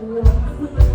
กู